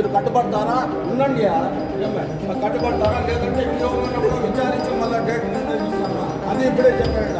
మీరు కట్టుబడతారా ఉండండి ఏమే? కట్టుబడతారా లేదంటే ఉద్యోగం ఉన్నప్పుడు విచారించి మళ్ళీ డేట్ నిర్ణయిస్తాను అది ఇప్పుడే చెప్పాడు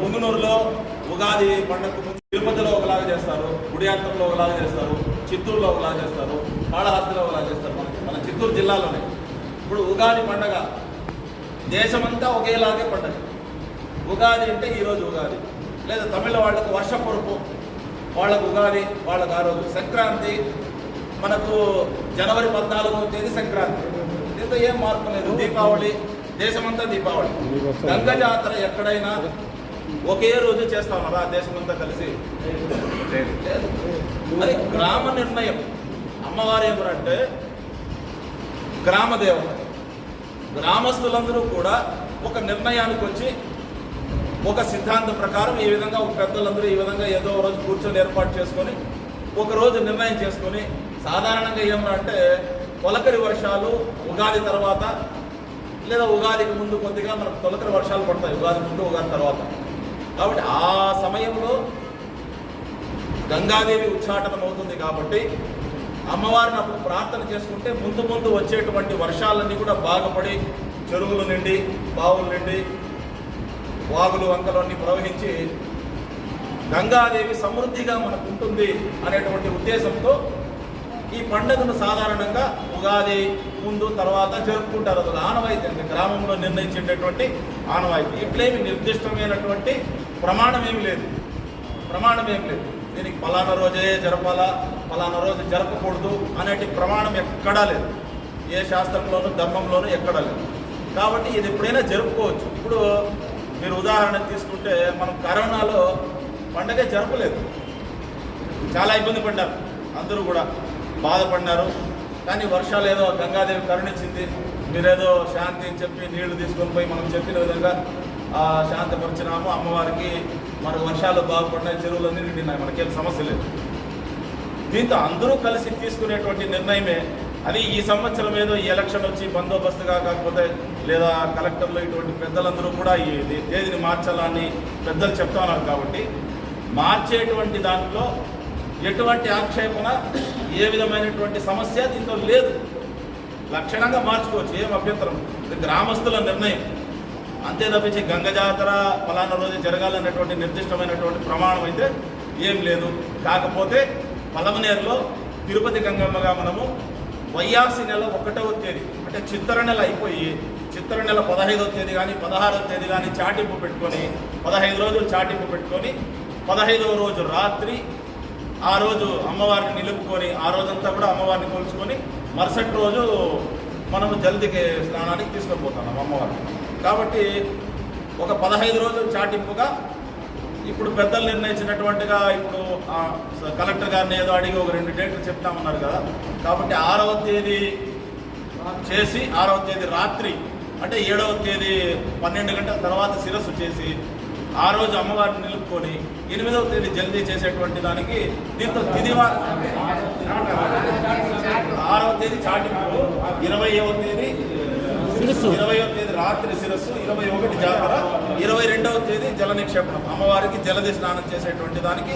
పుంగునూరులో ఉగాది పండుగకు ముందు తిరుపతిలో ఒకలాగా చేస్తారు గుడియాంతంలో ఒకలాగా చేస్తారు చిత్తూరులో ఒకలాగా చేస్తారు కాళహస్తిలో ఒకలాగా చేస్తారు మనకి మన చిత్తూరు జిల్లాలోనే. ఇప్పుడు ఉగాది పండగ దేశమంతా ఒకేలాగే పండగ. ఉగాది అంటే ఈరోజు ఉగాది. లేదా తమిళ వాళ్ళకు వర్షపొరుపు వాళ్ళకు ఉగాది వాళ్ళకు ఆ రోజు సంక్రాంతి. మనకు జనవరి పద్నాలుగో తేదీ సంక్రాంతి. దీంతో ఏం మార్పు లేదు. దీపావళి దేశమంతా దీపావళి. గంగ జాతర ఎక్కడైనా ఒకే రోజు చేస్తా ఉన్నారా దేశమంతా కలిసి. మరి అది గ్రామ నిర్ణయం. అమ్మవారు ఏమనంటే గ్రామ దేవత గ్రామస్తులందరూ కూడా ఒక నిర్ణయానికి వచ్చి ఒక సిద్ధాంతం ప్రకారం ఈ విధంగా ఒక పెద్దలందరూ ఈ విధంగా ఏదో రోజు కూర్చొని ఏర్పాటు చేసుకొని ఒక రోజు నిర్ణయం చేసుకొని సాధారణంగా ఏమంటే తొలకరి వర్షాలు ఉగాది తర్వాత లేదా ఉగాదికి ముందు కొద్దిగా మనకు తొలకరి వర్షాలు పడతాయి. ఉగాది ముందు ఉగాది తర్వాత. కాబట్టి ఆ సమయంలో గంగాదేవి ఉచ్చాటనం అవుతుంది కాబట్టి అమ్మవారిని అప్పుడు ప్రార్థన చేసుకుంటే ముందు ముందు వచ్చేటువంటి వర్షాలన్నీ కూడా బాగుపడి చెరువులు నిండి బావులు నిండి వాగులు వంకలన్నీ ప్రవహించి గంగాదేవి సమృద్ధిగా మనకు ఉంటుంది అనేటువంటి ఉద్దేశంతో ఈ పండుగను సాధారణంగా ఉగాది ముందు తర్వాత జరుపుకుంటారు. అది ఆనవాయితీ గ్రామంలో నిర్ణయించేటటువంటి ఆనవాయితీ. ఇట్లేమి నిర్దిష్టమైనటువంటి ప్రమాణం ఏమి లేదు. ప్రమాణం ఏమి లేదు. దీనికి పలానా రోజే జరపాలా పలానా రోజు జరపకూడదు అనేటి ప్రమాణం ఎక్కడా లేదు. ఏ శాస్త్రంలోనూ ధర్మంలోనూ ఎక్కడా లేదు. కాబట్టి ఇది ఎప్పుడైనా జరుపుకోవచ్చు. ఇప్పుడు మీరు ఉదాహరణ తీసుకుంటే మనం కరోనాలో పండగ జరపలేదు. చాలా ఇబ్బంది పడ్డారు. అందరూ కూడా బాధపడినారు. కానీ వర్షాలు ఏదో గంగాదేవి కరుణించింది. మీరేదో శాంతి అని చెప్పి నీళ్ళు తీసుకొని పోయి మనం చెప్పిన విధంగా శాంతిపరిచినాము. అమ్మవారికి మనకు వర్షాలు బాగుపడినాయి చెరువులన్నీ నిండినాయి. మనకేం సమస్య లేదు. దీంతో అందరూ కలిసి తీసుకునేటువంటి నిర్ణయమే. అది ఈ సంవత్సరం ఏదో ఈ ఎలక్షన్ వచ్చి బందోబస్తుగా కాకపోతే లేదా కలెక్టర్లు ఇటువంటి పెద్దలందరూ కూడా ఈ దే- తేదీని మార్చాలని పెద్దలు చెప్తా ఉన్నారు కాబట్టి మార్చేటువంటి దాంట్లో ఎటువంటి ఆక్షేపణ ఏ విధమైనటువంటి సమస్య దీంతో లేదు. లక్షణంగా మార్చుకోవచ్చు. ఏం అభ్యంతరం. ఇది గ్రామస్తుల నిర్ణయం. అంతే తప్పించి గంగ జాతర ఫలానా రోజు జరగాలన్నటువంటి నిర్దిష్టమైనటువంటి ప్రమాణం అయితే ఏం లేదు. కాకపోతే పలమనేరులో తిరుపతి గంగమ్మగా మనము వైయాసి నెల ఒకటవ తేదీ అంటే చిత్తర నెల అయిపోయి చిత్తర నెల పదహైదవ తేదీ కానీ పదహారవ తేదీ కానీ చాటింపు పెట్టుకొని పదహైదు రోజులు చాటింపు పెట్టుకొని పదహైదవ రోజు రాత్రి ఆ రోజు అమ్మవారిని నిలుపుకొని ఆ రోజంతా కూడా అమ్మవారిని కొలుచుకొని మరుసటి రోజు మనము జల్దికి స్నానానికి తీసుకొని పోతున్నాం అమ్మవారిని. కాబట్టి ఒక పదహైదు రోజులు చాటింపుగా ఇప్పుడు పెద్దలు నిర్ణయించినటువంటిగా ఇప్పుడు కలెక్టర్ గారిని ఏదో అడిగి ఒక రెండు డేట్లు చెప్తామన్నారు కదా. కాబట్టి ఆరవ తేదీ చేసి ఆరవ తేదీ రాత్రి అంటే ఏడవ తేదీ పన్నెండు గంటల తర్వాత శిరస్సు చేసి ఆ రోజు అమ్మవారిని నిలుపుకొని ఎనిమిదవ తేదీ జల్దీ చేసేటువంటి దానికి దీంతో తిదివా ఆరవ తేదీ చాటింపు ఇరవైవ తేదీ ఇరవయో తేదీ రాత్రి శిరస్సు ఇరవై ఒకటి జాతర ఇరవై రెండవ తేదీ జల నిక్షేపణం అమ్మవారికి జలది స్నానం చేసేటువంటి దానికి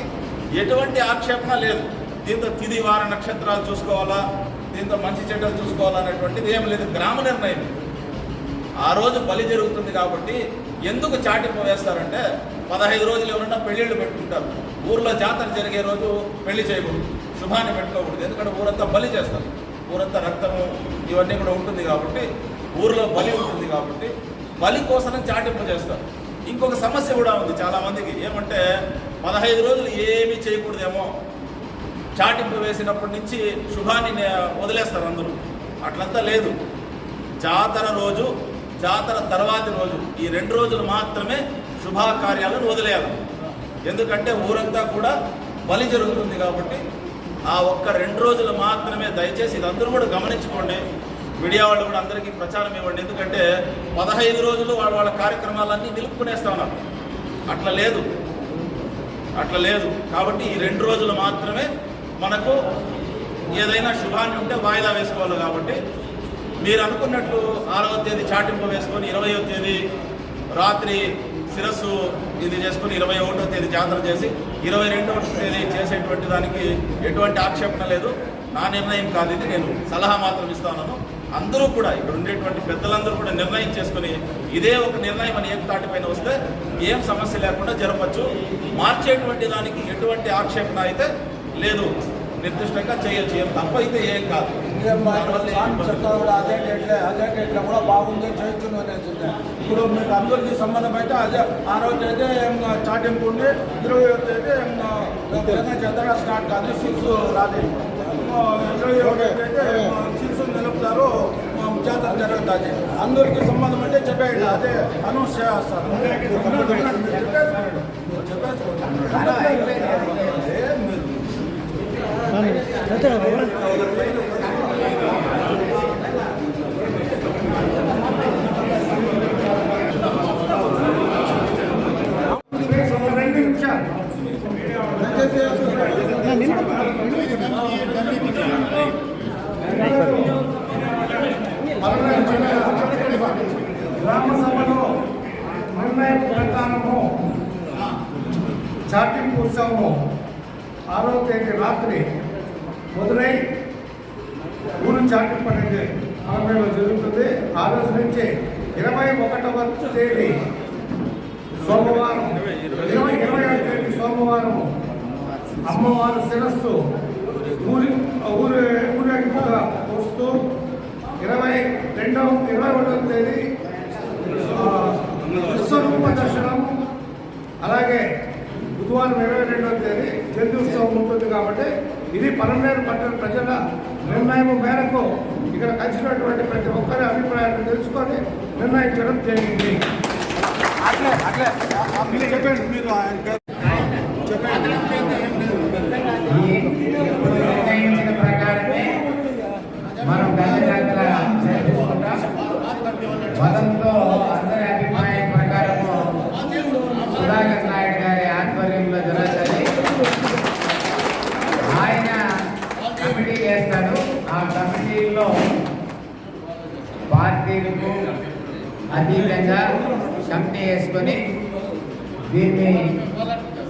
ఎటువంటి ఆక్షేపణ లేదు. దీంతో తిది వార నక్షత్రాలు చూసుకోవాలా దీంతో మంచి చెడ్డలు చూసుకోవాలనేటువంటిది ఏమి ఏం లేదు. గ్రామ నిర్ణయం. ఆ రోజు బలి జరుగుతుంది కాబట్టి ఎందుకు చాటింపు వేస్తారంటే పదహైదు రోజులు ఎవరన్నా పెళ్ళిళ్ళు పెట్టుకుంటారు. ఊర్లో జాతర జరిగే రోజు పెళ్ళి చేయకూడదు. శుభాన్ని పెట్టుకోకూడదు. ఎందుకంటే ఊరంతా బలి చేస్తారు. ఊరంతా రక్తము ఇవన్నీ కూడా ఉంటుంది కాబట్టి ఊర్లో బలి ఉంటుంది కాబట్టి బలి కోసం చాటింపు చేస్తారు. ఇంకొక సమస్య కూడా ఉంది చాలా మందికి ఏమంటే పదహైదు రోజులు ఏమీ చేయకూడదేమో. చాటింపు వేసినప్పటి నుంచి శుభాన్ని నే- వదిలేస్తారు అందరూ. అట్లంతా లేదు. జాతర రోజు జాతర తర్వాతి రోజు ఈ రెండు రోజులు మాత్రమే శుభాకార్యాలను వదిలేయాలి. ఎందుకంటే ఊరంతా కూడా బలి జరుగుతుంది కాబట్టి ఆ ఒక్క రెండు రోజులు మాత్రమే దయచేసి ఇది అందరూ కూడా గమనించుకోండి. మీడియా వాళ్ళు కూడా అందరికీ ప్రచారం ఇవ్వండి. ఎందుకంటే పదహైదు రోజులు వాళ్ళ వాళ్ళ కార్యక్రమాలన్నీ నిలుపుకునేస్తా ఉన్నారు. అట్లా లేదు. అట్లా లేదు. కాబట్టి ఈ రెండు రోజులు మాత్రమే మనకు ఏదైనా శుభాన్ని ఉంటే వాయిదా వేసుకోవాలి కాబట్టి మీరు అనుకున్నట్లు ఆరవ తేదీ చాటింపు వేసుకొని ఇరవయో తేదీ రాత్రి శిరస్సు ఇది చేసుకుని ఇరవై ఒకటో తేదీ జాతర చేసి ఇరవై రెండవ తేదీ చేసేటువంటి దానికి ఎటువంటి ఆక్షేపణ లేదు. నా నిర్ణయం కాదు ఇది. నేను సలహా మాత్రం ఇస్తాను అందరూ కూడా ఇక్కడ ఉండేటువంటి పెద్దలందరూ కూడా నిర్ణయం చేసుకుని ఇదే ఒక నిర్ణయం అని ఏకతాటి పైన వస్తే ఏం సమస్య లేకుండా జరపచ్చు. మార్చేటువంటి దానికి ఎటువంటి ఆక్షేపణ అయితే లేదు. నిర్దిష్టంగా చేయొచ్చు. ఏం తప్ప అయితే ఏం కాదు. చెప్తా కూడా అదే డేట్లే అదే డేట్లో కూడా బాగుంది చేయొచ్చును అనేది ఇప్పుడు మీకు అందరికీ సంబంధం అయితే అదే ఆ రోజు అయితే ఏం చాటింపు ఉండి ఇరవై తేదీ ఏం విధంగా స్టార్ట్ కాదు సిక్స్ రాదు ఇరవై ఒకటి అయితే సిక్స్ నిలుపుతారు జాతర జరుగుతుంది అందరికీ సంబంధం అంటే చెప్పేయండి అదే అనౌన్స్ చేస్తారు చెప్పేసుకోండి ఏం మీరు రెండు నిమిషాలు గ్రామ సభలో నిర్ణయం ప్రకారము చాటింపు ఉత్సవము ఆరో తేదీ రాత్రి మొదలై ఊరు చాటింపు అనేది అరవైలో జరుగుతుంది. ఆ రోజు నుంచి ఇరవై ఒకటవ తేదీ సోమవారం ఇరవై ఇరవై తేదీ సోమవారం అమ్మవారి శిరస్సు. ఊరి ఊరి ఊరేగింపుగా వస్తూ ఇరవై రెండవ ఇరవై ఒకటవ తేదీ విశ్వరూప దర్శనం. అలాగే బుధవారం ఇరవై రెండవ తేదీ జంతు ఉత్సవం ఉంటుంది కాబట్టి ఇది పలమనేరు పట్టణ ప్రజల నిర్ణయం మేరకు ఇక్కడ కలిసినటువంటి ప్రతి ఒక్కరి అభిప్రాయాన్ని తెలుసుకొని నిర్ణయించడం జరిగింది. అట్లే అట్లే. మీరు చెప్పండి మీరు చెప్పండి ఈ ఇప్పుడు నిర్ణయించిన ప్రకారమే మనం దండయాత్ర జరిపించుకుంటాం మతంతో అందరి అభిప్రాయం ప్రకారము సుధాకర్ నాయుడు గారి ఆధ్వర్యంలో జరుగుతుంది. ఆయన కమిటీ చేస్తాడు. ఆ కమిటీలో పార్టీలకు అతీతంగా కమిటీ వేసుకొని దీన్ని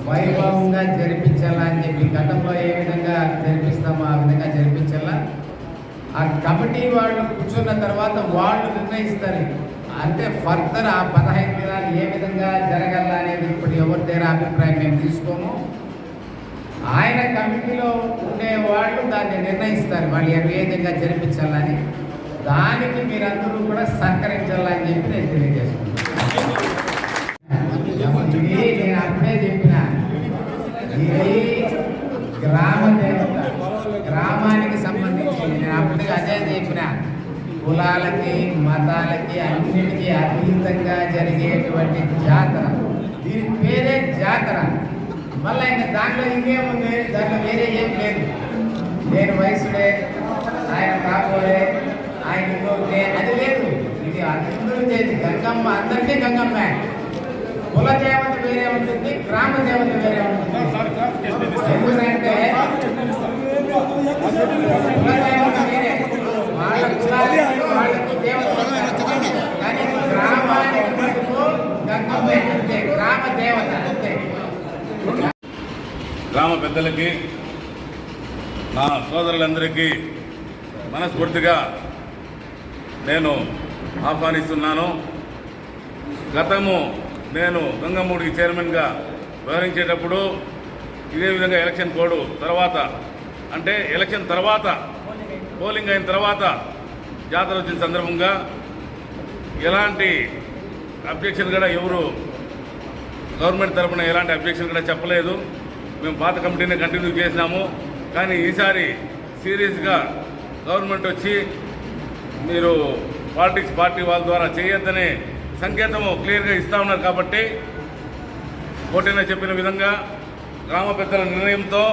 వైభవంగా జరిపించాలా అని చెప్పి గతంలో ఏ విధంగా జరిపిస్తామో ఆ విధంగా జరిపించాలా? ఆ కమిటీ వాళ్ళు కూర్చున్న తర్వాత వాళ్ళు నిర్ణయిస్తారు. అంటే ఫర్దర్ ఆ పదహైదు దినాలు ఏ విధంగా జరగాల అనేది ఇప్పుడు ఎవరి దగ్గర అభిప్రాయం మేము తీసుకోము. ఆయన కమిటీలో ఉండే వాళ్ళు దాన్ని నిర్ణయిస్తారు. వాళ్ళు ఏ విధంగా జరిపించాలని. దానికి మీరందరూ కూడా సహకరించాలని చెప్పి నేను తెలియజేసుకుంటాను నేను అప్పుడే చెప్పిన. ఇది గ్రామ దేవత గ్రామానికి సంబంధించింది అదే చెప్పిన కులాలకి మతాలకి అన్నిటికీ అతీతంగా జరిగేటువంటి జాతర. దీని పేరే జాతర. మళ్ళీ ఇంకా దాంట్లో ఇంకేముంది? దాంట్లో వేరే ఏం లేదు. నేను వయసుడే ఆయన కాబోలే ఆయన ఇంకోటే అది లేదు. ఇది అందరూ చేసి గంగమ్మ. అందరికీ గంగమ్మ. కుల దేవత వేరే ఉంటుంది గ్రామ దేవత వేరే ఉంటుంది ఎందుకంటే కుల దేవత వేరే వాళ్ళ కులానికి వాళ్ళకి దేవత ఉంటారు. కానీ గ్రామానికి మటుకు గంగమ్మ అంతే గ్రామ దేవత అంతే గ్రామ పెద్దలకి నా సోదరులందరికీ మనస్ఫూర్తిగా నేను ఆహ్వానిస్తున్నాను. గతము నేను గంగమ్మూడికి చైర్మన్గా వ్యవహరించేటప్పుడు ఇదే విధంగా ఎలక్షన్ కోడ్ తర్వాత అంటే ఎలక్షన్ తర్వాత పోలింగ్ అయిన తర్వాత జాతర వచ్చిన సందర్భంగా ఎలాంటి అబ్జెక్షన్ కూడా ఎవరు గవర్నమెంట్ తరపున ఎలాంటి అబ్జెక్షన్ కూడా చెప్పలేదు. మేము పాత కమిటీని కంటిన్యూ చేసినాము. కానీ ఈసారి సీరియస్గా గవర్నమెంట్ వచ్చి మీరు పాలిటిక్స్ పార్టీ వాళ్ళ ద్వారా చేయొద్దనే సంకేతము క్లియర్గా ఇస్తా ఉన్నారు కాబట్టి కోటైన చెప్పిన విధంగా గ్రామ పెద్దల నిర్ణయంతో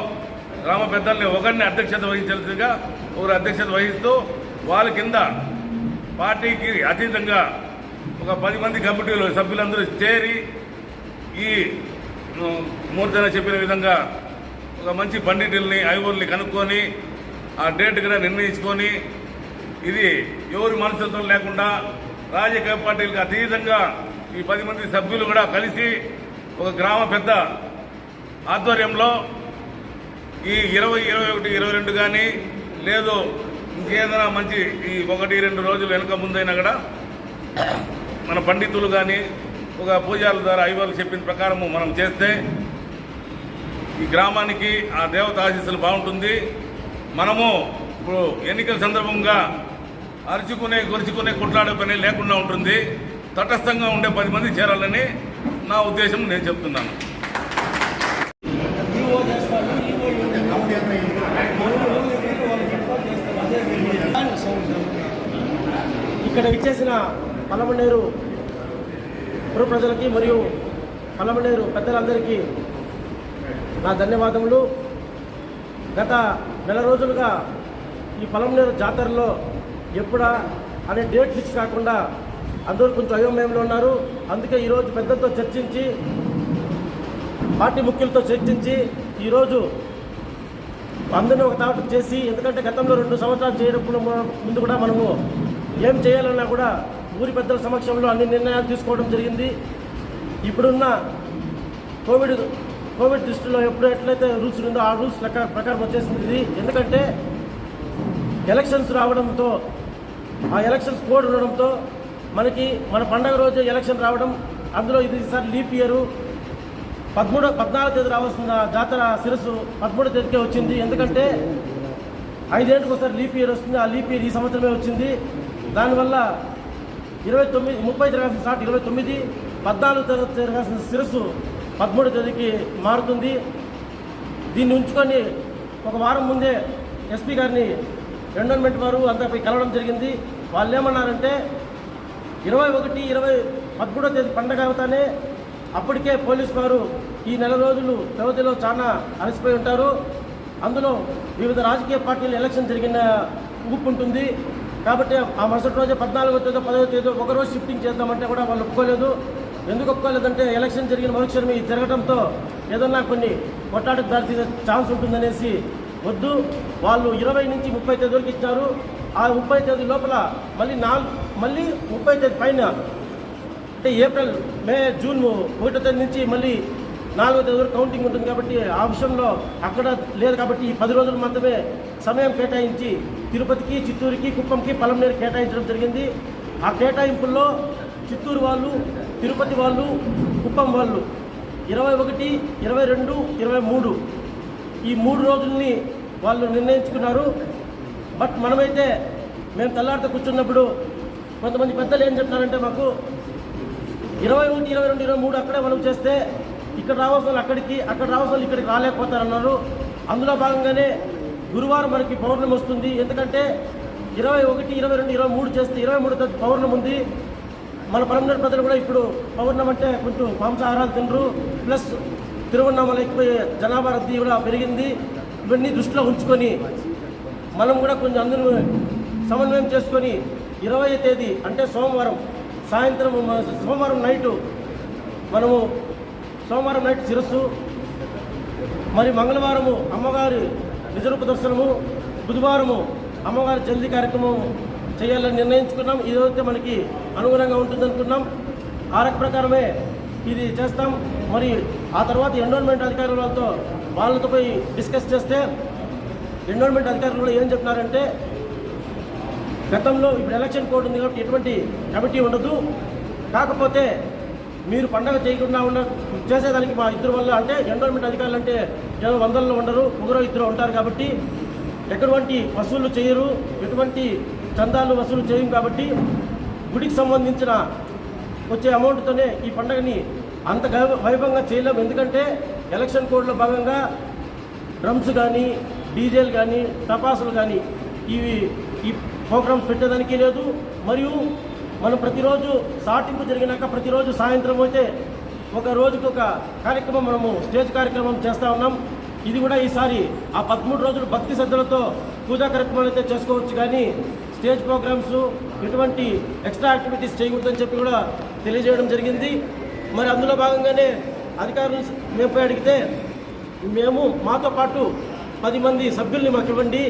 గ్రామ పెద్దల్ని ఒకరిని అధ్యక్షత వహించాల్సిందిగా ఒకరు అధ్యక్షత వహిస్తూ వాళ్ళ కింద పార్టీకి అతీతంగా ఒక పది మంది కమిటీలు సభ్యులందరూ చేరి ఈ మూర్ధన మూర్తన చెప్పిన విధంగా ఒక మంచి పండితుల్ని ఐవర్ని కనుక్కొని ఆ డేట్ కూడా నిర్ణయించుకొని ఇది ఎవరి మనస్తత్వం లేకుండా రాజకీయ పార్టీలకు అతీతంగా ఈ పది మంది సభ్యులు కూడా కలిసి ఒక గ్రామ పెద్ద ఆధ్వర్యంలో ఈ ఇరవై ఇరవై ఒకటి ఇరవై రెండు కానీ లేదు ఇంకేదైనా మంచి ఈ ఒకటి రెండు రోజులు వెనుక ముందైనా కూడా మన పండితులు కానీ ఒక పూజారుల ద్వారా అయ్యవాళ్ళు చెప్పిన ప్రకారము మనం చేస్తే ఈ గ్రామానికి ఆ దేవత ఆశీస్సులు బాగుంటుంది. మనము ఇప్పుడు ఎన్నికల సందర్భంగా అరుచుకునే గురుచుకునే కొట్లాడే పని లేకుండా ఉంటుంది. తటస్థంగా ఉండే పది మంది చేరాలని నా ఉద్దేశం నేను చెప్తున్నాను. ఇక్కడ ఇచ్చేసిన పలమనేరు పురు ప్రజలకి మరియు పలమనేరు పెద్దలందరికీ నా ధన్యవాదములు. గత నెల రోజులుగా ఈ పలమనేరు జాతరలో ఎప్పుడా అనే డేట్ ఫిక్స్ కాకుండా అందరూ కొంచెం అయోమయంలో ఉన్నారు. అందుకే ఈరోజు పెద్దలతో చర్చించి పార్టీ ముఖ్యులతో చర్చించి ఈరోజు అందరినీ ఒక తాట చేసి ఎందుకంటే గతంలో రెండు సంవత్సరాలు చేయడం ముందు కూడా మనము ఏం చేయాలన్నా కూడా ఊరి పెద్దల సమక్షంలో అన్ని నిర్ణయాలు తీసుకోవడం జరిగింది. ఇప్పుడున్న కోవిడ్ కోవిడ్ దృష్టిలో ఎప్పుడు ఎట్లయితే రూల్స్ ఉందో ఆ రూల్స్ లెక్క ప్రకారం వచ్చేసింది ఇది. ఎందుకంటే ఎలక్షన్స్ రావడంతో ఆ ఎలక్షన్స్ కోడ్ ఉండడంతో మనకి మన పండగ రోజు ఎలక్షన్ రావడం అందులో ఇది సార్ లీప్ ఇయరు. పదమూడో పద్నాలుగు తేదీ రావాల్సిన జాతర శిరస్సు పదమూడో తేదీకే వచ్చింది. ఎందుకంటే ఐదేళ్ళకి ఒకసారి లీప్ ఇయర్ వస్తుంది. ఆ లీప్ ఇయర్ ఈ సంవత్సరమే వచ్చింది. దానివల్ల ఇరవై తొమ్మిది ముప్పై జరగాల్సిన స్టార్ట్ ఇరవై తొమ్మిది పద్నాలుగు తేదీ జరగాల్సిన శిరస్సు పదమూడో తేదీకి మారుతుంది. దీన్ని ఉంచుకొని ఒక వారం ముందే ఎస్పీ గారిని ఎండోన్మెంట్ వారు అంతా పోయి కలవడం జరిగింది. వాళ్ళు ఏమన్నారంటే ఇరవై ఒకటి ఇరవై పదమూడో తేదీ పండగ అవుతానే అప్పటికే పోలీస్ వారు ఈ నెల రోజులు వ్యవధిలో చాలా అలసిపోయి ఉంటారు. అందులో వివిధ రాజకీయ పార్టీలు ఎలక్షన్ జరిగిన ఊపు ఉంటుంది. కాబట్టి ఆ మరుసటి రోజే పద్నాలుగో తేదీ పదవ తేదీ ఒక రోజు షిఫ్టింగ్ చేద్దామంటే కూడా వాళ్ళు ఒప్పుకోలేదు. ఎందుకు ఒప్పుకోలేదంటే ఎలక్షన్ జరిగిన మరుక్షణం ఇది జరగడంతో ఏదన్నా కొన్ని కొట్లాటకు దారితీసే ఛాన్స్ ఉంటుందనేసి వద్దు. వాళ్ళు ఇరవై నుంచి ముప్పై తేదీలకు ఇచ్చారు. ఆ ముప్పై తేదీ లోపల మళ్ళీ నాలుగు మళ్ళీ ముప్పై తేదీ పైన అంటే ఏప్రిల్ మే జూన్ ఒకటో తేదీ నుంచి మళ్ళీ నాలుగో తేదీ వరకు కౌంటింగ్ ఉంటుంది కాబట్టి ఆ విషయంలో అక్కడ లేదు కాబట్టి ఈ పది రోజులు మాత్రమే సమయం కేటాయించి తిరుపతికి చిత్తూరుకి కుప్పంకి పలంనేరు కేటాయించడం జరిగింది. ఆ కేటాయింపుల్లో చిత్తూరు వాళ్ళు తిరుపతి వాళ్ళు కుప్పం వాళ్ళు. ఇరవై ఒకటి ఇరవై రెండు ఇరవై మూడు. ఈ మూడు రోజుల్ని వాళ్ళు నిర్ణయించుకున్నారు. బట్ మనమైతే మేము తెల్లారితో కూర్చున్నప్పుడు కొంతమంది పెద్దలు ఏం చెప్తున్నారంటే మాకు ఇరవై ఒకటి ఇరవై రెండు ఇరవై మూడు అక్కడే మనం చేస్తే ఇక్కడ రావాల్సిన వాళ్ళు అక్కడికి అక్కడ రావాల్సిన వాళ్ళు ఇక్కడికి రాలేకపోతారన్నారు. అందులో భాగంగానే గురువారం మనకి పౌర్ణమి వస్తుంది. ఎందుకంటే ఇరవై ఒకటి ఇరవై రెండు ఇరవై మూడు చేస్తే ఇరవై మూడు తేదీ పౌర్ణమి ఉంది. మన పరంగా ప్రజలు కూడా ఇప్పుడు పౌర్ణం అంటే కొంచెం మాంసాహారాలు తినరు. ప్లస్ తిరువన్నామల ఎక్కువ జనాభా రద్దీ కూడా పెరిగింది. ఇవన్నీ దృష్టిలో ఉంచుకొని మనం కూడా కొంచెం అందరూ సమన్వయం చేసుకొని ఇరవై తేదీ అంటే సోమవారం సాయంత్రం సోమవారం నైటు మనము సోమవారం నైట్ శిరస్సు మరి మంగళవారము అమ్మగారి నిజరూప దర్శనము బుధవారము అమ్మగారి జల్దీ కార్యక్రమం చేయాలని నిర్ణయించుకున్నాం. ఇదైతే మనకి అనుగుణంగా ఉంటుంది అనుకున్నాం ఆ రక ప్రకారమే ఇది చేస్తాం. మరి ఆ తర్వాత ఎన్రోల్మెంట్ అధికారులతో వాళ్ళతో పోయి డిస్కస్ చేస్తే ఎన్రోల్మెంట్ అధికారులు కూడా ఏం చెప్తున్నారంటే గతంలో ఇప్పుడు ఎలక్షన్ కోడ్ ఉంది కాబట్టి ఎటువంటి కమిటీ ఉండదు. కాకపోతే మీరు పండగ చేయకుండా ఉన్న చేసేదానికి మా ఇద్దరు వల్ల అంటే ఎన్రోల్మెంట్ అధికారులు అంటే ఏదో వందల్లో ఉండరు ముగ్గురు ఇద్దరు ఉంటారు కాబట్టి ఎటువంటి వసూళ్ళు చేయరు. ఎటువంటి చందాలు వసూలు చేయం కాబట్టి గుడికి సంబంధించిన వచ్చే అమౌంట్తోనే ఈ పండుగని అంత వైభవంగా చేయలేము ఎందుకంటే ఎలక్షన్ కోడ్లో భాగంగా డ్రమ్స్ కానీ డీజేలు కానీ టపాసులు కానీ ఇవి ఈ ప్రోగ్రామ్స్ పెట్టేదానికి లేదు. మరియు మనం ప్రతిరోజు సాటింపు జరిగినాక ప్రతిరోజు సాయంత్రం అయితే ఒక రోజుకి ఒక కార్యక్రమం మనము స్టేజ్ కార్యక్రమం చేస్తూ ఉన్నాం. ఇది కూడా ఈసారి ఆ పదమూడు రోజులు భక్తి శ్రద్ధలతో పూజా కార్యక్రమాలు అయితే చేసుకోవచ్చు. కానీ స్టేజ్ ప్రోగ్రామ్స్ ఎటువంటి ఎక్స్ట్రా యాక్టివిటీస్ చేయకూడదని చెప్పి కూడా తెలియజేయడం జరిగింది. మరి అందులో భాగంగానే అధికారులు మేము అడిగితే మేము మాతో పాటు పది మంది సభ్యుల్ని మాకు ఇవ్వండి.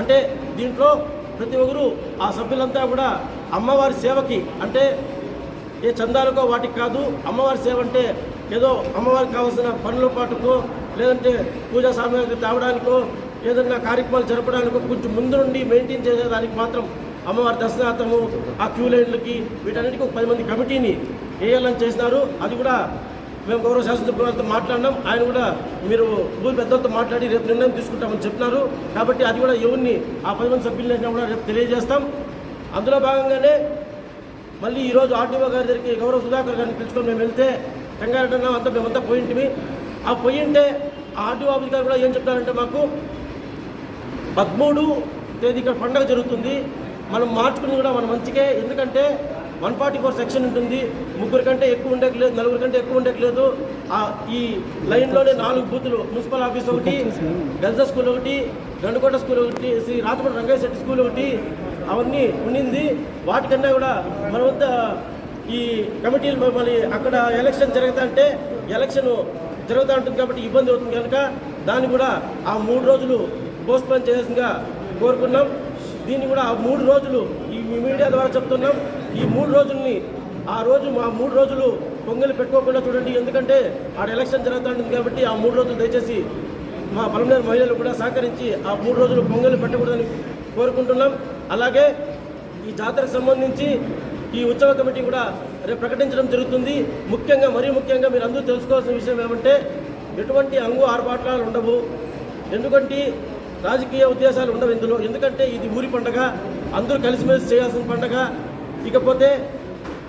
అంటే దీంట్లో ప్రతి ఒక్కరు ఆ సభ్యులంతా కూడా అమ్మవారి సేవకి అంటే ఏ చందాలకో వాటికి కాదు అమ్మవారి సేవ అంటే ఏదో అమ్మవారికి కావాల్సిన పనుల పాటుకో లేదంటే పూజా సామాగ్రి తేవడానికో ఏదన్నా కార్యక్రమాలు జరపడానికో కొంచెం ముందు నుండి మెయింటైన్ చేసేదానికి మాత్రం అమ్మవారి దర్శనార్థము ఆ క్యూ లైన్లకి వీటన్నిటికీ ఒక పది మంది కమిటీని వేయాలని చేసినారు. అది కూడా మేము గౌరవ శాసనసభ్యులతో మాట్లాడినాం. ఆయన కూడా మీరు ఊరి పెద్దలతో మాట్లాడి రేపు నిర్ణయం తీసుకుంటామని చెప్పినారు. కాబట్టి అది కూడా ఎవరిని ఆ పది మంది సభ్యులు వేసినా కూడా రేపు తెలియజేస్తాం. అందులో భాగంగానే మళ్ళీ ఈరోజు ఆర్టీఓ గారి దగ్గరికి గౌరవ సుధాకర్ గారిని పిలుచుకొని మేము వెళ్తే కంగారెడ్డన్నాం అంతా మేమంతా పోయింటిమి ఆ పోయింటే ఆ ఆర్టీఓ ఆఫీస్ గారు కూడా ఏం చెప్తారంటే మాకు పదమూడు తేదీ ఇక్కడ పండగ జరుగుతుంది. మనం మార్చుకుని కూడా మన మంచికే ఎందుకంటే వన్ ఫార్టీ ఫోర్ సెక్షన్ ఉంటుంది. ముగ్గురు కంటే ఎక్కువ ఉండేకి లేదు నలుగురు కంటే ఎక్కువ ఉండేకి లేదు. ఆ ఈ లైన్లోనే నాలుగు బూతులు మున్సిపల్ ఆఫీస్ ఒకటి గల్జా స్కూల్ ఒకటి గండుకోట స్కూల్ ఒకటి శ్రీ రాతపూడి రంగయ్య శెట్టి స్కూల్ ఒకటి అవన్నీ ఉండింది వాటికన్నా కూడా మన వద్ద ఈ కమిటీలు మళ్ళీ అక్కడ ఎలక్షన్ జరుగుతా అంటే ఎలక్షన్ జరుగుతూ ఉంటుంది కాబట్టి ఇబ్బంది అవుతుంది కనుక దాన్ని కూడా ఆ మూడు రోజులు పోస్ట్ పోన్ చేయాల్సిందిగా కోరుకున్నాం. దీన్ని కూడా ఆ మూడు రోజులు ఈ మీడియా ద్వారా చెప్తున్నాం. ఈ మూడు రోజుల్ని ఆ రోజు మా మూడు రోజులు పొంగలి పెట్టుకోకుండా చూడండి. ఎందుకంటే ఆడ ఎలక్షన్ జరుగుతుంది కాబట్టి ఆ మూడు రోజులు దయచేసి మా పలమనేరు మహిళలు కూడా సహకరించి ఆ మూడు రోజులు పొంగలి పెట్టకూడదని కోరుకుంటున్నాం. అలాగే ఈ జాతరకు సంబంధించి ఈ ఉత్సవ కమిటీ కూడా రేపు ప్రకటించడం జరుగుతుంది. ముఖ్యంగా మరీ ముఖ్యంగా మీరు అందరూ తెలుసుకోవాల్సిన విషయం ఏమంటే ఎటువంటి అంగు ఆర్భాటాలు ఉండవు. ఎందుకంటే రాజకీయ ఉద్దేశాలు ఉండవు ఇందులో. ఎందుకంటే ఇది ఊరి పండగ అందరూ కలిసిమెలిసి చేయాల్సిన పండగ. ఇకపోతే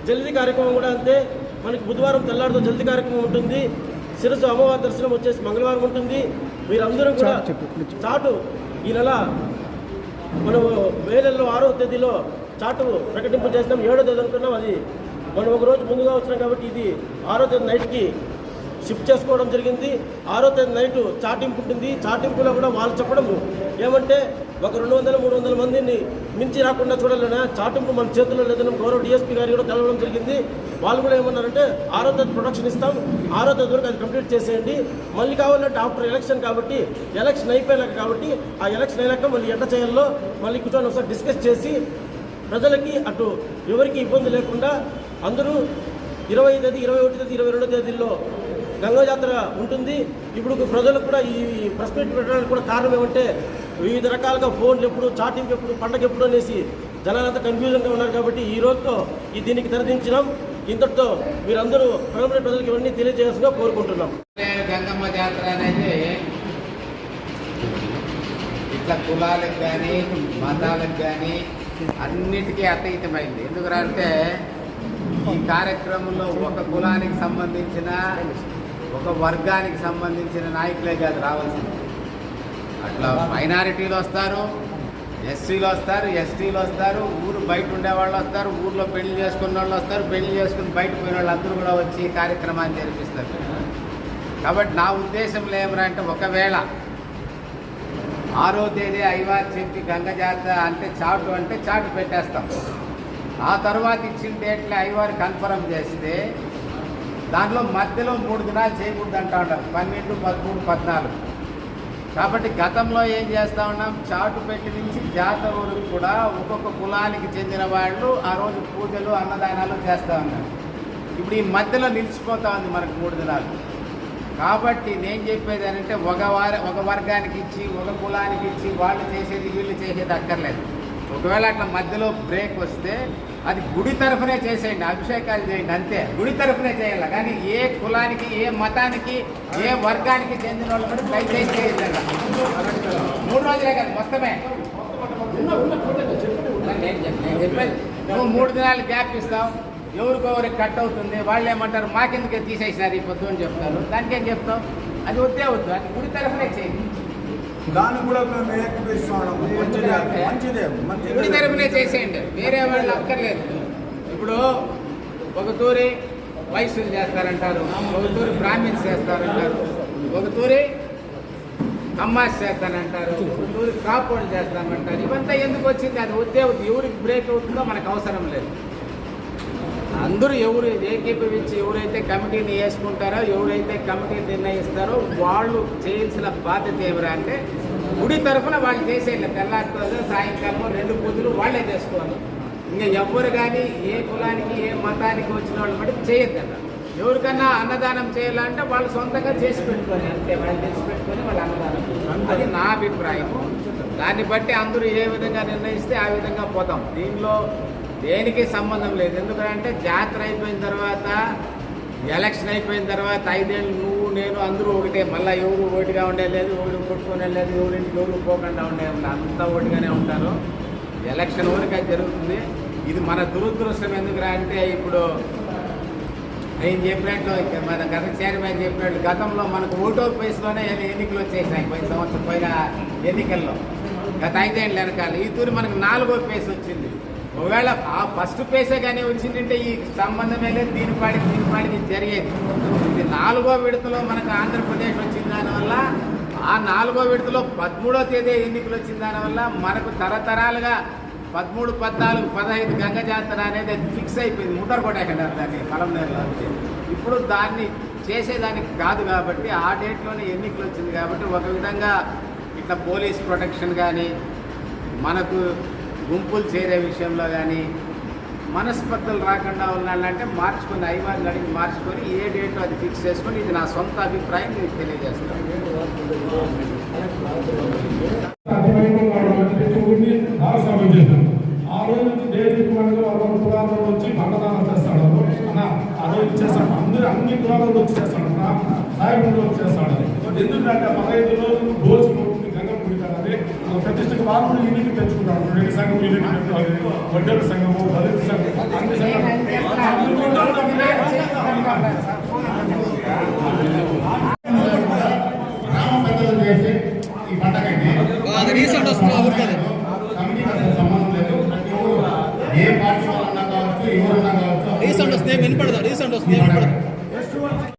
జల్దీ కార్యక్రమం కూడా అంతే. మనకి బుధవారం తెల్లారితో జల్దీ కార్యక్రమం ఉంటుంది. శిరస్సు అమ్మవారి దర్శనం వచ్చేసి మంగళవారం ఉంటుంది. మీరందరూ కూడా చాటు ఈ నెల మనం వేలల్లో ఆరో తేదీలో చాటు ప్రకటింపు చేసినాం. ఏడో తేదీ అనుకున్నాం అది. మనం ఒక రోజు ముందుగా వచ్చినాం కాబట్టి ఇది ఆరో తేదీ నైట్కి షిఫ్ట్ చేసుకోవడం జరిగింది. ఆరో తేదీ నైట్ చాటింపు ఉంటుంది. చాటింపులో కూడా వాళ్ళు చెప్పడం ఏమంటే ఒక రెండు వందల మూడు వందల మందిని మించి రాకుండా చూడాలనే చాటింపు మన చేతుల్లో లేదని గౌరవ డిఎస్పీ గారు కూడా తెలవడం జరిగింది. వాళ్ళు కూడా ఏమన్నారంటే ఆరో తేదీ ప్రొడక్షన్ ఇస్తాం. ఆరో తేదీ వరకు అది కంప్లీట్ చేసేయండి. మళ్ళీ కావాలంటే ఆఫ్టర్ ఎలక్షన్ కాబట్టి ఎలక్షన్ అయిపోయినాక కాబట్టి ఆ ఎలక్షన్ అయినాక మళ్ళీ ఎట్ట చేయాలో మళ్ళీ కూర్చొని ఒకసారి డిస్కస్ చేసి ప్రజలకి అటు ఎవరికి ఇబ్బంది లేకుండా అందరూ ఇరవై తేదీ ఇరవై ఒకటి తేదీ ఇరవై రెండో తేదీల్లో గంగా జాతర ఉంటుంది. ఇప్పుడు ప్రజలకు కూడా ఈ ప్రెస్ మీట్ పెట్టడానికి కూడా కారణం ఏమంటే వివిధ రకాలుగా ఫోన్లు ఎప్పుడు చాటింగ్ ఎప్పుడు పండగ ఎప్పుడు అనేసి జనాలంతా కన్ఫ్యూజన్గా ఉన్నారు కాబట్టి ఈ రోజుతో ఈ దీనికి తెరదించినాం. ఇంతటితో మీరందరూ ప్రజల ప్రజలకు ఇవన్నీ తెలియజేయాల్సిందిగా కోరుకుంటున్నాం. గంగమ్మ జాతర అనేది ఇట్లా కులాలకు కానీ మతాలకు కానీ అన్నిటికీ అతీతమైంది. ఎందుకంటే ఈ కార్యక్రమంలో ఒక కులానికి సంబంధించిన ఒక వర్గానికి సంబంధించిన నాయకులే కాదు రావాల్సింది. అట్లా మైనారిటీలు వస్తారు ఎస్సీలు వస్తారు ఎస్టీలు వస్తారు ఊరు బయట ఉండే వాళ్ళు వస్తారు ఊర్లో పెళ్ళి చేసుకున్న వాళ్ళు వస్తారు పెళ్ళి చేసుకుని బయట పోయిన వాళ్ళు అందరూ కూడా వచ్చి కార్యక్రమాన్ని జరిపిస్తారు. కాబట్టి నా ఉద్దేశంలో ఏమరా అంటే ఒకవేళ ఆరో తేదీ ఐవారు చెప్పి గంగ జాతర అంటే చాటు అంటే చాటు పెట్టేస్తాం. ఆ తర్వాత ఇచ్చిన డేట్లో ఐవారు కన్ఫర్మ్ చేస్తే దాంట్లో మధ్యలో మూడు దినాలు చేయకూడదు అంటా ఉన్నారు పన్నెండు పదమూడు పద్నాలుగు. కాబట్టి గతంలో ఏం చేస్తా ఉన్నాం? చాటు పెట్టి నుంచి జాతర వరకు కూడా ఒక్కొక్క కులానికి చెందిన వాళ్ళు ఆ రోజు పూజలు అన్నదానాలు చేస్తూ ఉన్నారు. ఇప్పుడు ఈ మధ్యలో నిలిచిపోతా ఉంది మనకు మూడు దినాలు. కాబట్టి నేను చెప్పేది ఏంటంటే ఒక వార ఒక వర్గానికి ఇచ్చి ఒక కులానికి ఇచ్చి వాళ్ళు చేసేది వీళ్ళు చేసేది అక్కర్లేదు. ఒకవేళ అట్లా మధ్యలో బ్రేక్ వస్తే అది గుడి తరఫునే చేసేయండి అభిషేకాలు చేయండి అంతే. గుడి తరఫునే చేయాలి? కానీ ఏ కులానికి ఏ మతానికి ఏ వర్గానికి చెందిన వాళ్ళు కూడా దయచేసి చేయాలి మూడు రోజులే కాదు మొత్తమే. నేను చెప్పేది నువ్వు మూడు దినాలు గ్యాప్ ఇస్తావు ఎవరికొవరికి కట్ అవుతుంది వాళ్ళు ఏమంటారు మాకెందుకే తీసేసినారు ఈ పొద్దు అని చెప్తారు. దానికేం చెప్తావు? అది వద్దే వద్దు అది గుడి తరఫునే చేయండి. దాన్ని కూడా మేము ఏకీపిస్తున్నాం మంచిదే మంచిదే మంచి తరపునే చేసేయండి. వేరే వాళ్ళు అక్కర్లేదు. ఇప్పుడు ఒక తూరి వైశ్యులు చేస్తారంటారు. ఒక తూరి బ్రాహ్మిన్స్ చేస్తారంటారు. ఒక తూరి అమ్మాస్ చేస్తానంటారు. ఒక తూరి వాళ్ళు చేస్తామంటారు. ఇవంతా ఎందుకు వచ్చింది? అది ఉద్యోగం వద్దు ఎవరికి బ్రేక్ అవుతుందో మనకు అవసరం లేదు. అందరూ ఎవరు ఏకీభవించి ఎవరైతే కమిటీని వేసుకుంటారో ఎవరైతే కమిటీ నిర్ణయిస్తారో వాళ్ళు చేయాల్సిన బాధ్యత ఎవరా అంటే గుడి తరఫున వాళ్ళు చేసేయాలి తెల్లారితో సాయంకాలం రెండు పూజలు వాళ్ళే చేసుకోవాలి. ఇంకా ఎవరు కానీ ఏ కులానికి ఏ మతానికి వచ్చిన వాళ్ళు బట్టి చేయొద్దట ఎవరికన్నా అన్నదానం చేయాలంటే వాళ్ళు సొంతంగా చేసి పెట్టుకొని అంతే వాళ్ళు చేసి పెట్టుకొని వాళ్ళు అన్నదానం అది నా అభిప్రాయం. దాన్ని బట్టి అందరూ ఏ విధంగా నిర్ణయిస్తే ఆ విధంగా పోతాం. దీనిలో దేనికి సంబంధం లేదు. ఎందుకంటే జాతర అయిపోయిన తర్వాత ఎలక్షన్ అయిపోయిన తర్వాత ఐదేళ్ళు నువ్వు నేను అందరూ ఒకటే. మళ్ళీ ఎవరు ఒకటిగా ఉండేది ఎవరు కొట్టుకునే లేదు ఎవరింటికి ఎవరు పోకుండా ఉండే అంతా ఒకటిగానే ఉంటారు. ఎలక్షన్ వరకు అది జరుగుతుంది. ఇది మన దురదృష్టం ఎందుకురా అంటే ఇప్పుడు నేను చెప్పినట్లు మన గత చైర్మన్ చెప్పినట్లు గతంలో మనకు ఓటో ప్లేస్లోనే ఎన్నికలు వచ్చేసినాయి? పోయిన సంవత్సరం పోయిన ఎన్నికల్లో. గత ఐదేళ్ళు వెనకాల. ఈ తూరి మనకు నాలుగో పేస్ వచ్చింది. ఒకవేళ ఆ ఫస్ట్ పేసే కానీ వచ్చిందంటే ఈ సంబంధమే లేదు దీని పాడికి దీని పాడికి జరిగేది. ఇది నాలుగో విడతలో మనకు ఆంధ్రప్రదేశ్ వచ్చిన దానివల్ల ఆ నాలుగో విడతలో పదమూడో తేదీ ఎన్నికలు వచ్చిన దానివల్ల మనకు తరతరాలుగా పదమూడు పద్నాలుగు పదహైదు గంగ జాతర అనేది అది ఫిక్స్ అయిపోయింది. ముట్టర కొట్టేకంటారు దాన్ని కలంనేరులో ఇప్పుడు దాన్ని చేసేదానికి కాదు కాబట్టి ఆ డేట్లోనే ఎన్నికలు వచ్చింది కాబట్టి ఒక విధంగా ఇట్లా పోలీస్ ప్రొటెక్షన్ కానీ మనకు గుంపులు చేరే విషయంలో కానీ మనస్పర్ధలు రాకుండా ఉండాలంటే మార్చుకొని ఐవాళ్ళు అడిగి మార్చుకొని ఏ డేట్ అది ఫిక్స్ చేసుకొని ఇది నా సొంత అభిప్రాయం మీకు తెలియజేస్తాను. ఆ రోజు నుంచి దేవి కులాలలో వచ్చి చేస్తాడు. ఆ రోజు చేస్తాడు అందరూ అన్ని కులాలలో వచ్చి చేస్తాడు. అన్న వచ్చి చేస్తాడు ఎందుకంటే పదహైదు రోజులు భోజనం ప్రతిష్టకు వాళ్ళు ఇంటికి తెచ్చుకుంటాడు రెండు సంఘం ఇంటికి వడ్డల సంఘము దళిత సంఘం అన్ని గ్రామ పెద్దలు చేసి ఈ పండగకి సంబంధం లేదు ఏ పార్టీ వాళ్ళన్నా కావచ్చు ఎవరన్నా కావచ్చు రీసెంట్ వస్తే వినపడదు రీసెంట్ వస్తే వినపడదు